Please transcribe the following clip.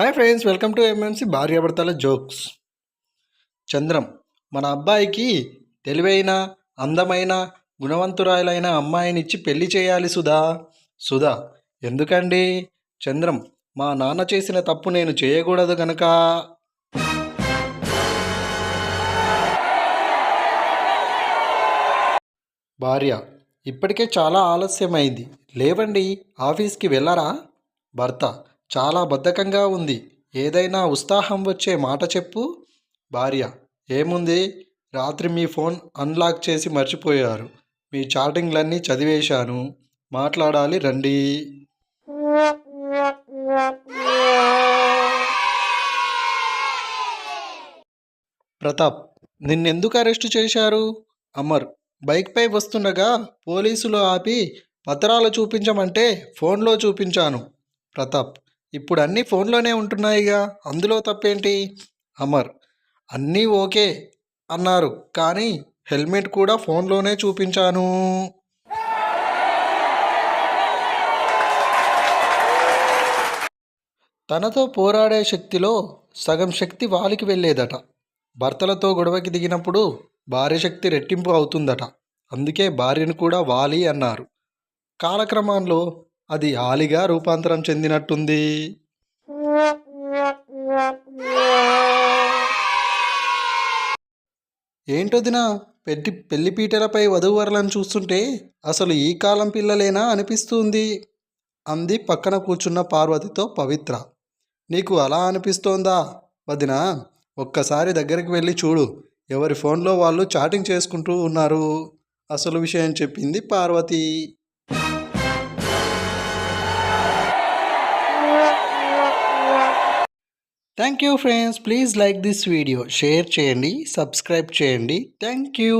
Hi friends welcome to MNC భార్యాభర్తల jokes. Chandram మన అబ్బాయికి తెలివైన అందమైన గుణవంతురాలైన అమ్మాయినిచ్చి పెళ్ళి చేయాలి సుధా. సుధా ఎందుకండి? చంద్రం మా నాన్న చేసిన తప్పు నేను చేయకూడదు గనక. భార్య ఇప్పటికే చాలా ఆలస్యమైంది. లేవండి ఆఫీస్కి వెళ్ళరా? భర్త చాలా బద్ధకంగా ఉంది. ఏదైనా ఉత్సాహం వచ్చే మాట చెప్పు. భార్య ఏముంది? రాత్రి మీ ఫోన్ అన్లాక్ చేసి మర్చిపోయారు. మీ చాటింగ్లన్నీ చదివేశాను. మాట్లాడాలి రండి. ప్రతాప్ నిన్నెందుకు అరెస్ట్ చేశారు? అమర్ బైక్పై వస్తుండగా పోలీసులు ఆపి పత్రాలు చూపించమంటే ఫోన్లో చూపించాను. ప్రతాప్ ఇప్పుడు అన్నీ ఫోన్లోనే ఉంటున్నాయిగా. అందులో తప్పేంటి? అమర్ అన్నీ ఓకే అన్నారు. కానీ హెల్మెట్ కూడా ఫోన్లోనే చూపించాను. తనతో పోరాడే శక్తిలో సగం శక్తి వాలికి వెళ్ళేదట. భర్తలతో గొడవకి దిగినప్పుడు భార్య శక్తి రెట్టింపు అవుతుందట. అందుకే భార్యను కూడా వాలి అన్నారు. కాలక్రమంలో అది ఆలిగా రూపాంతరం చెందినట్టుంది. ఏంటొదినా పెట్టి పెళ్ళిపీటలపై వధూవరులను చూస్తుంటే అసలు ఈ కాలం పిల్లలేనా అనిపిస్తుంది. అంది పక్కన కూర్చున్న పార్వతితో పవిత్ర. నీకు అలా అనిపిస్తోందా? వదిన ఒక్కసారి దగ్గరికి వెళ్ళి చూడు. ఎవరి ఫోన్లో వాళ్ళు చాటింగ్ చేసుకుంటూ ఉన్నారు. అసలు విషయం చెప్పింది Parvathi. Thank you friends please like this video share చేయండి. సబ్స్క్రైబ్ చేయండి. Thank you